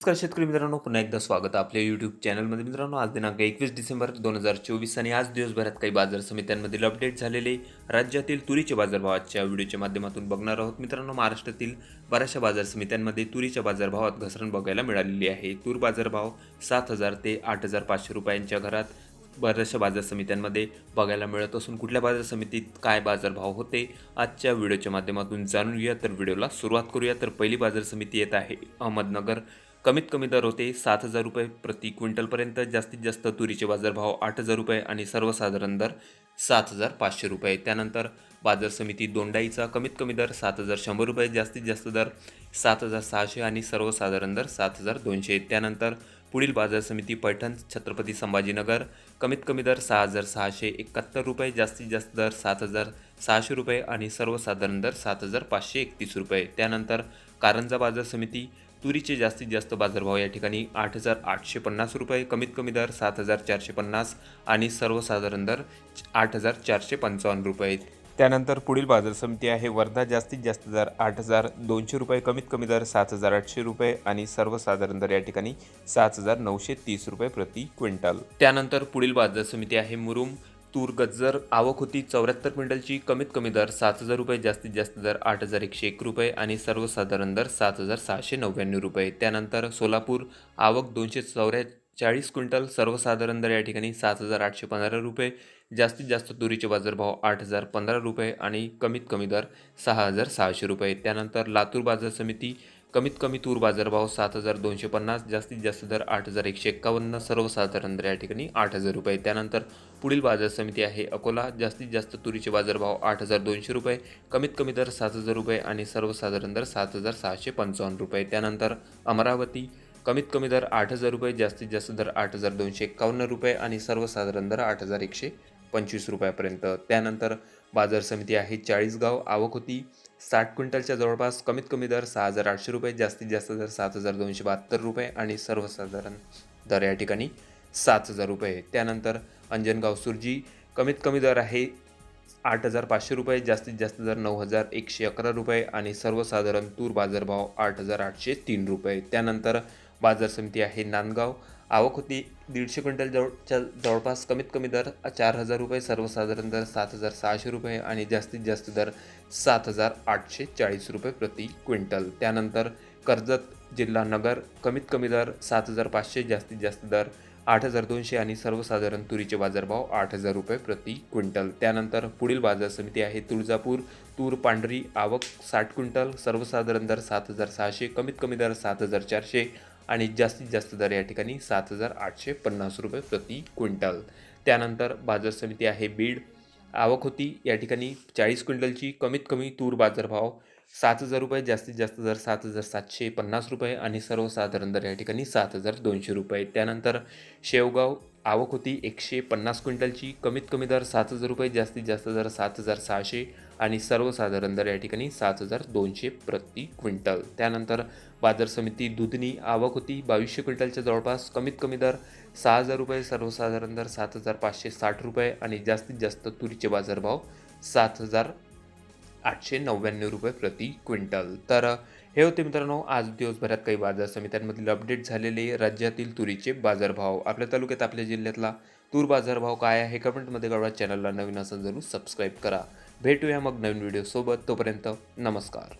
नमस्कार शेतकरी मित्रांनो पुन्हा एकदा स्वागत आपल्या यूट्यूब चॅनलमध्ये मित्रांनो आज दिनांक एकवीस डिसेंबर दोन हजार चोवीस आणि आज दिवसभरात काही बाजार समित्यांमधील अपडेट झालेले राज्यातील तुरीच्या बाजारभाव आजच्या व्हिडिओच्या माध्यमातून बघणार आहोत. मित्रांनो महाराष्ट्रातील बऱ्याचशा बाजार समित्यांमध्ये तुरीच्या बाजारभावात घसरण बघायला मिळालेली आहे. तूर बाजारभाव सात हजार ते आठ हजार पाचशे रुपयांच्या घरात बऱ्याचशा बाजार समित्यांमध्ये बघायला मिळत असून कुठल्या बाजार समितीत काय बाजारभाव होते आजच्या व्हिडिओच्या माध्यमातून जाणून घेऊया. तर व्हिडिओला सुरुवात करूया. तर पहिली बाजार समिती येत आहे अहमदनगर. कमीत कमी दर होते सात हजार रुपये प्रति क्विंटलपर्यंत जास्तीत जास्त तुरीचे बाजारभाव आठ हजार रुपये आणि सर्वसाधारण दर सात हजार पाचशे रुपये. त्यानंतर बाजार समिती दोंडाईचा कमीत कमी दर सात हजार शंभर रुपये जास्तीत जास्त दर सात हजार सहाशे आणि सर्वसाधारण दर सात हजार दोनशे. त्यानंतर पुढील बाजार समिती पैठण छत्रपती संभाजीनगर कमीत कमी दर सहा हजार सहाशे एकाहत्तर रुपये जास्तीत जास्त दर सात हजार सहाशे रुपये आणि सर्वसाधारण दर सात हजार पाचशे एकतीस रुपये. त्यानंतर कारंजा बाजार समिती तुरीचे जास्तीत जास्त बाजारभाव या ठिकाणी आठ हजार आठशे पन्नास रुपये कमीत कमी दर सात हजार चारशे पन्नास आणि सर्वसाधारण दर आठ हजार चारशे पंचावन्न रुपये. त्यानंतर पुढील बाजार समिती आहे वर्धा जास्तीत जास्त दर आठ हजार दोनशे रुपये कमीत कमी दर सात हजार आठशे रुपये आणि सर्वसाधारण दर या ठिकाणी सात हजार नऊशे तीस रुपये प्रति क्विंटल. त्यानंतर पुढील बाजार समिती आहे मुरुम तूर गज्जर आवक होती चौऱ्याहत्तर क्विंटलची. कमीत कमी दर सात हजार रुपये जास्तीत जास्त दर आठ हजार एकशे एक रुपये आणि सर्वसाधारण दर सात हजार सहाशे नव्याण्णव रुपये. त्यानंतर सोलापूर आवक दोनशे चौऱ्याचाळीस क्विंटल सर्वसाधारण दर या ठिकाणी सात हजार आठशे पंधरा रुपये जास्तीत जास्त तुरीचे बाजारभाव आठ हजार पंधरा रुपये आणि कमीत कमी दर सहा हजार सहाशे रुपये. त्यानंतर लातूर बाजार समिती कमीत कमी तूर बाजारभाव सात हजार दोनशे पन्नास जास्तीत जास्त दर आठ हजार एकशे एक्कावन्न सर्वसाधारण दर या ठिकाणी आठ हजार रुपये. त्यानंतर पुढील बाजार समिती आहे अकोला जास्तीत जास्त तुरीचे बाजारभाव आठ हजार दोनशे रुपये कमीत कमी दर सात हजार रुपये आणि सर्वसाधारण दर सात हजार सहाशे पंचावन्न रुपये. त्यानंतर अमरावती कमीत कमी दर आठ हजार रुपये जास्तीत जास्त दर आठ हजार दोनशे एक्कावन्न रुपये आणि सर्वसाधारण दर आठ हजार एकशे पंचवीस रुपयापर्यंत. त्यानंतर बाजार समिती आहे चाळीसगाव आवक होती साठ क्विंटलच्या जवळपास. कमीत कमी दर सहा हजार आठशे रुपये जास्तीत जास्त दर सात हजार दोनशे बहात्तर रुपये आणि सर्वसाधारण दर या ठिकाणी सात हजार रुपये. त्यानंतर अंजनगाव सुरजी कमीत कमी दर आहे आठ हजार पाचशे रुपये जास्तीत जास्त दर नऊ हजार एकशे अकरा रुपये आणि सर्वसाधारण तूर बाजारभाव आठ हजार आठशे तीन रुपये. त्यानंतर बाजार समिती आहे नांदगाव. आवक होती दीडशे क्विंटल जवळच्या जवळपास कमीत कमी दर चार हजार रुपये सर्वसाधारण दर सात हजार सहाशे रुपये आणि जास्तीत जास्त दर सात हजार आठशे चाळीस रुपये प्रति क्विंटल. त्यानंतर कर्जत जिल्हा नगर कमीत कमी दर सात हजार पाचशे जास्तीत जास्त दर आठ हजार दोनशे आणि सर्वसाधारण तुरीचे बाजारभाव आठ हजार रुपये प्रति क्विंटल. त्यानंतर पुढील बाजार समिती आहे तुळजापूर तूर पांढरी आवक साठ क्विंटल सर्वसाधारण दर सात हजार सहाशे कमीत कमी दर सात हजार चारशे आणि जास्तीत जास्त दर या ठिकाणी सात हजार आठशे पन्नास रुपये प्रति क्विंटल. त्यानंतर बाजार समिती आहे बीड. आवक होती या ठिकाणी चाळीस क्विंटलची. कमीत कमी तूर बाजारभाव सात हजार रुपये जास्तीत जास्त दर सात हजार सातशे पन्नास रुपये आणि सर्वसाधारण दर या ठिकाणी सात हजार दोनशे रुपये. त्यानंतर शेवगाव आवक होती एकशे पन्नास क्विंटलची. कमीत कमी दर सात हजार रुपये जास्तीत जास्त दर सात हजार सहाशे आणि सर्वसाधारण दर या ठिकाणी सात हजार दोनशे प्रति क्विंटल. त्यानंतर बाजार समिती दुधनी आवक होती बावीसशे क्विंटलच्या जवळपास. कमीत कमी दर सहा हजार रुपये सर्वसाधारण दर सात हजार पाचशे साठ रुपये आणि जास्तीत जास्त तुरीचे बाजारभाव सात हजार आठशे नव्याण्णव रुपये प्रति क्विंटल. तर हे होते मित्रांनो आज दिवसभरात काही बाजार समित्यांमधील अपडेट झालेले राज्यातील तुरीचे बाजारभाव. आपल्या तालुक्यात आपल्या जिल्ह्यातला तूर बाजारभाव काय आहे कमेंटमध्ये कळवा. चॅनलला नवीन असं जरूर सबस्क्राईब करा. भेटूया मग नवीन व्हिडिओसोबत तोपर्यंत नमस्कार.